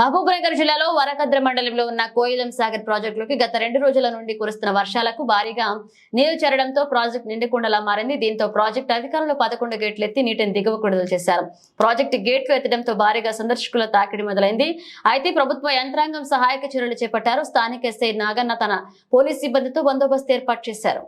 మహబూబ్నగర్ జిల్లాలో వరకద్ర మండలంలో ఉన్న కోయిలం సాగర్ ప్రాజెక్టులోకి గత రెండు రోజుల నుండి కురుస్తున్న వర్షాలకు భారీగా నీరు చేరడంతో ప్రాజెక్టు నిండుకుండలా మారింది. దీంతో ప్రాజెక్టు అధికారులు పదకొండు గేట్లు ఎత్తి నీటిని దిగువ విడుదల చేశారు. ప్రాజెక్టు గేట్లు ఎత్తడంతో భారీగా సందర్శకుల తాకిడి మొదలైంది. అయితే ప్రభుత్వ యంత్రాంగం సహాయక చర్యలు చేపట్టారు. స్థానిక ఎస్ఐ నాగన్న తన పోలీస్ సిబ్బందితో బందోబస్తు ఏర్పాటు చేశారు.